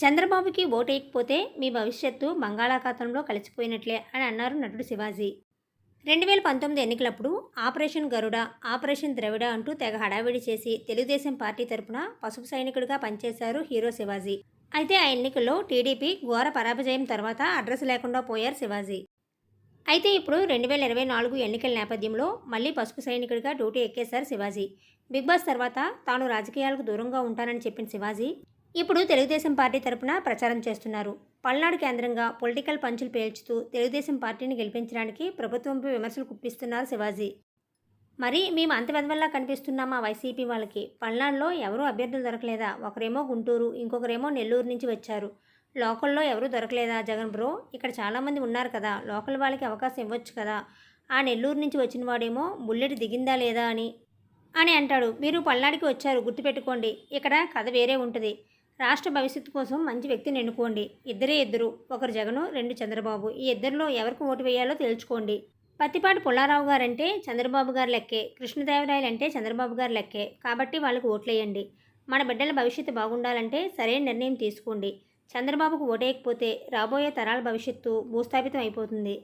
చంద్రబాబుకి ఓటేయకపోతే మీ భవిష్యత్తు బంగాళాఖాతంలో కలిసిపోయినట్లే అని అన్నారు నటుడు శివాజీ. రెండు వేల పంతొమ్మిది ఎన్నికలప్పుడు ఆపరేషన్ గరుడ ఆపరేషన్ ద్రవిడ అంటూ తెగ హడావిడి చేసి తెలుగుదేశం పార్టీ తరపున పసుపు సైనికుడిగా పనిచేశారు హీరో శివాజీ. అయితే ఆ ఎన్నికల్లో టీడీపీ ఘోర పరాజయం తర్వాత అడ్రస్ లేకుండా పోయారు శివాజీ. అయితే ఇప్పుడు రెండు వేల ఇరవై నాలుగు ఎన్నికల నేపథ్యంలో మళ్ళీ పసుపు సైనికుడిగా డ్యూటీ ఎక్కేశారు శివాజీ. బిగ్ బాస్ తర్వాత తాను రాజకీయాలకు దూరంగా ఉంటానని చెప్పిన శివాజీ ఇప్పుడు తెలుగుదేశం పార్టీ తరపున ప్రచారం చేస్తున్నారు. పల్నాడు కేంద్రంగా పొలిటికల్ పంచులు పేల్చుతూ తెలుగుదేశం పార్టీని గెలిపించడానికి ప్రభుత్వంపై విమర్శలు కుప్పిస్తున్నారు శివాజీ. మరి మేము అంతవెదవల్లా కనిపిస్తున్నామా వైసీపీ వాళ్ళకి? పల్నాడులో ఎవరూ అభ్యర్థులు దొరకలేదా? ఒకరేమో గుంటూరు ఇంకొకరేమో నెల్లూరు నుంచి వచ్చారు. లోకల్లో ఎవరూ దొరకలేదా జగన్ బ్రో? ఇక్కడ చాలామంది ఉన్నారు కదా లోకల్ వాళ్ళకి అవకాశం ఇవ్వచ్చు కదా. ఆ నెల్లూరు నుంచి వచ్చిన వాడేమో బుల్లెట్ దిగిందా లేదా అని అని అంటాడు. మీరు పల్నాడుకి వచ్చారు గుర్తుపెట్టుకోండి. ఇక్కడ కథ వేరే ఉంటుంది. రాష్ట్ర భవిష్యత్తు కోసం మంచి వ్యక్తిని ఎన్నుకోండి. ఇద్దరే ఇద్దరు ఒకరు జగను రెండు చంద్రబాబు. ఈ ఇద్దరిలో ఎవరికి ఓటు వేయాలో తెలుసుకోండి. పత్తిపాటి పుల్లారావు గారంటే చంద్రబాబు గారు లెక్కే. కృష్ణదేవరాయలు అంటే చంద్రబాబు గారు లెక్కే. కాబట్టి వాళ్ళకు ఓట్లేయండి. మన బిడ్డల భవిష్యత్తు బాగుండాలంటే సరైన నిర్ణయం తీసుకోండి. చంద్రబాబుకు ఓటేయకపోతే రాబోయే తరాల భవిష్యత్తు భూస్థాపితం అయిపోతుంది.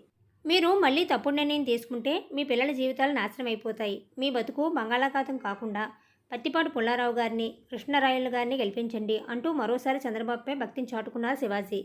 మీరు మళ్ళీ తప్పుడు నిర్ణయం తీసుకుంటే మీ పిల్లల జీవితాలు నాశనం అయిపోతాయి. మీ బతుకు బంగాళాఖాతం కాకుండా పత్తిపాటి పుల్లారావు గారిని కృష్ణరాయలు గారిని గెలిపించండి అంటూ మరోసారి చంద్రబాబుపై భక్తిని చాటుకున్నారు శివాజీ.